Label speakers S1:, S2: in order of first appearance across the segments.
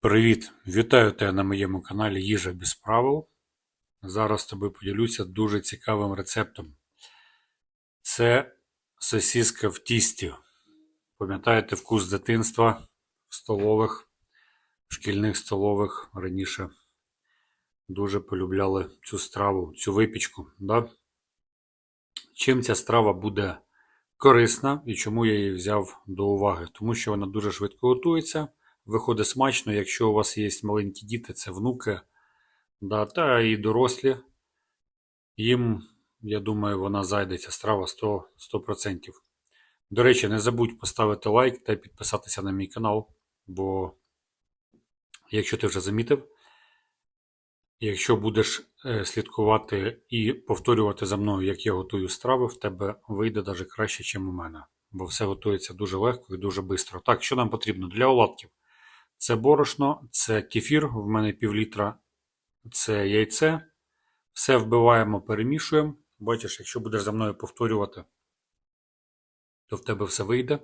S1: Привіт! Вітаю тебе на моєму каналі Їжа без правил. Зараз з тобою поділюся дуже цікавим рецептом. Це сосиска в тісті. Пам'ятаєте вкус дитинства в столових, в шкільних столових раніше дуже полюбляли цю страву, цю випічку. Да? Чим ця страва буде корисна і чому я її взяв до уваги? Тому що вона дуже швидко готується. Виходить смачно, якщо у вас є маленькі діти, це внуки, да, та і дорослі. Їм, я думаю, вона зайде ця страва 100%. 100%. До речі, не забудь поставити лайк та підписатися на мій канал, бо, якщо ти вже замітив, якщо будеш е, слідкувати і повторювати за мною, як я готую страви, в тебе вийде навіть краще, ніж у мене. Бо все готується дуже легко і дуже швидко. Так, що нам потрібно для оладків? Це борошно, це кефір, в мене пів літра, це яйце. Все вбиваємо, перемішуємо. Бачиш, якщо будеш за мною повторювати, то в тебе все вийде.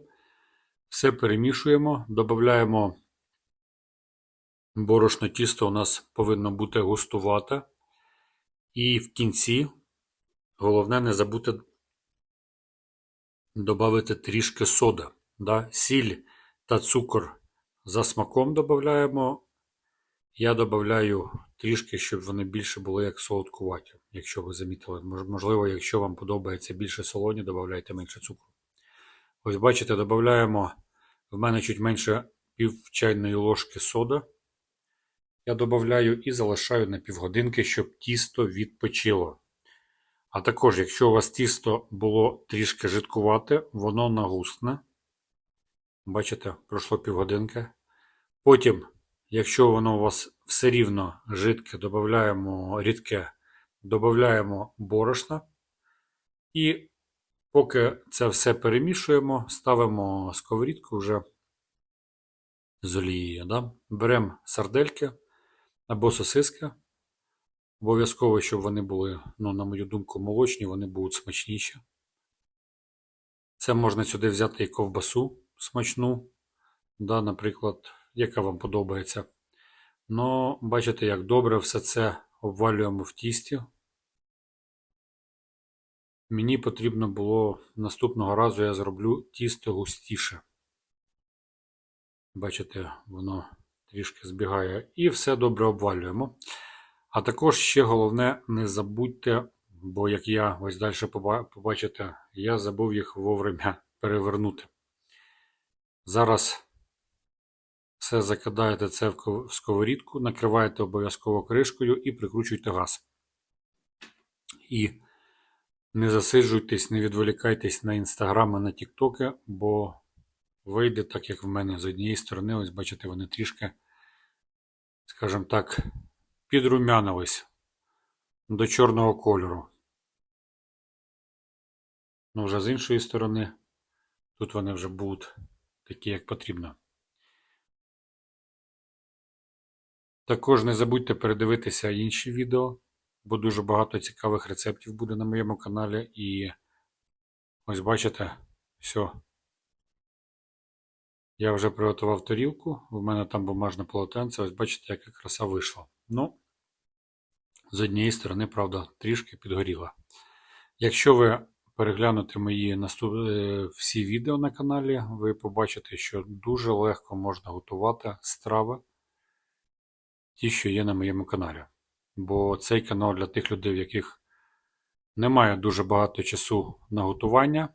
S1: Все перемішуємо, додаємо борошно тісто у нас повинно бути густувате. І в кінці, головне, не забути додати трішки сода, да? сіль та цукор за смаком додаємо. Я додаю трішки, щоб вони більше були як солодкуваті, якщо ви замітили. Можливо, якщо вам подобається більше солоні, додайте менше цукру. Ось бачите, додаємо в мене чуть менше пів чайної ложки сода. Я додаю і залишаю на півгодинки, щоб тісто відпочило. А також, якщо у вас тісто було трішки жидкувате, воно нагусне. Бачите, пройшло півгодинки. Потім, якщо воно у вас все рівно жидке, додаємо рідке, додаємо борошна. І поки це все перемішуємо, ставимо сковорідку вже з олією. Да? Беремо сардельки або сосиски. Обов'язково, щоб вони були, ну, на мою думку, молочні, вони будуть смачніші. Це можна сюди взяти і ковбасу смачну, да, наприклад, яка вам подобається. Ну, бачите, як добре все це обвалюємо в тісті. Мені потрібно було наступного разу я зроблю тісто густіше. Бачите, воно трішки збігає. І все добре обвалюємо. А також ще головне, не забудьте, бо як я ось далі побачите, я забув їх вовремя перевернути. Зараз все закидаєте це в сковорідку, накриваєте обов'язково кришкою і прикручуйте газ. І не засиджуйтесь, не відволікайтесь на інстаграми, на тіктоки, бо вийде так, як в мене з однієї сторони, ось бачите, вони трішки, скажімо так, підрумянились до чорного кольору. Ну, вже з іншої сторони, тут вони вже будуть такі, як потрібно. Також не забудьте передивитися інші відео, бо дуже багато цікавих рецептів буде на моєму каналі. І ось бачите, все. Я вже приготував тарілку, в мене там бумажне полотенце, ось бачите, яка краса вийшла. Ну, з однієї сторони, правда, трішки підгоріла. Якщо ви переглянути мої наступ... е, всі відео на каналі, ви побачите, що дуже легко можна готувати страви, ті, що є на моєму каналі. Бо цей канал для тих людей, в яких немає дуже багато часу на готування,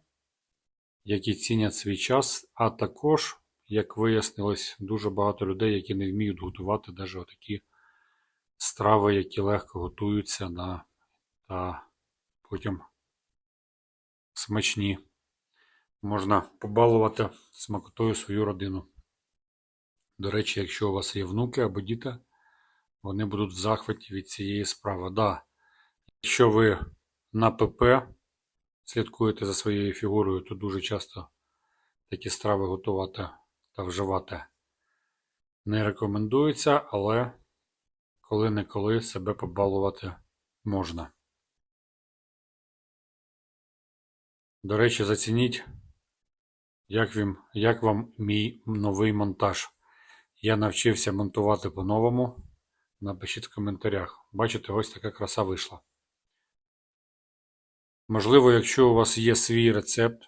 S1: які цінять свій час, а також, як вияснилось, дуже багато людей, які не вміють готувати навіть отакі страви, які легко готуються да, та потім смачні. Можна побалувати смакотою свою родину. До речі, якщо у вас є внуки або діти, вони будуть в захваті від цієї справи. Да, Якщо ви на ПП слідкуєте за своєю фігурою, то дуже часто такі страви готувати та вживати не рекомендується, але коли-неколи себе побалувати можна. До речі, зацініть, як, вам мій новий монтаж. Я навчився монтувати по-новому. Напишіть в коментарях. Бачите, ось така краса вийшла. Можливо, якщо у вас є свій рецепт,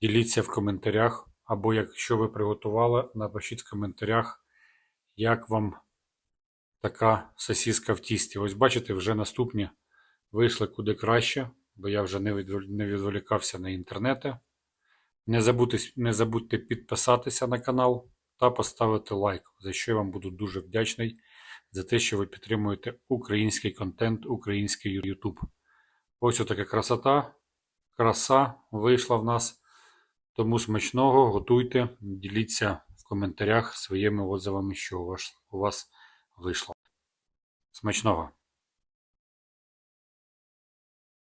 S1: діліться в коментарях. Або якщо ви приготували, напишіть в коментарях, як вам така сосиска в тісті. Ось бачите, вже наступні вийшли куди краще, бо я вже не, відволі- не відволікався на інтернети. Не забудьте, не забудьте підписатися на канал та поставити лайк, за що я вам буду дуже вдячний за те, що ви підтримуєте український контент, український YouTube. Ось така красота. Краса вийшла в нас. Тому смачного, готуйте, діліться в коментарях своїми отзивами, що у вас вийшло. Смачного!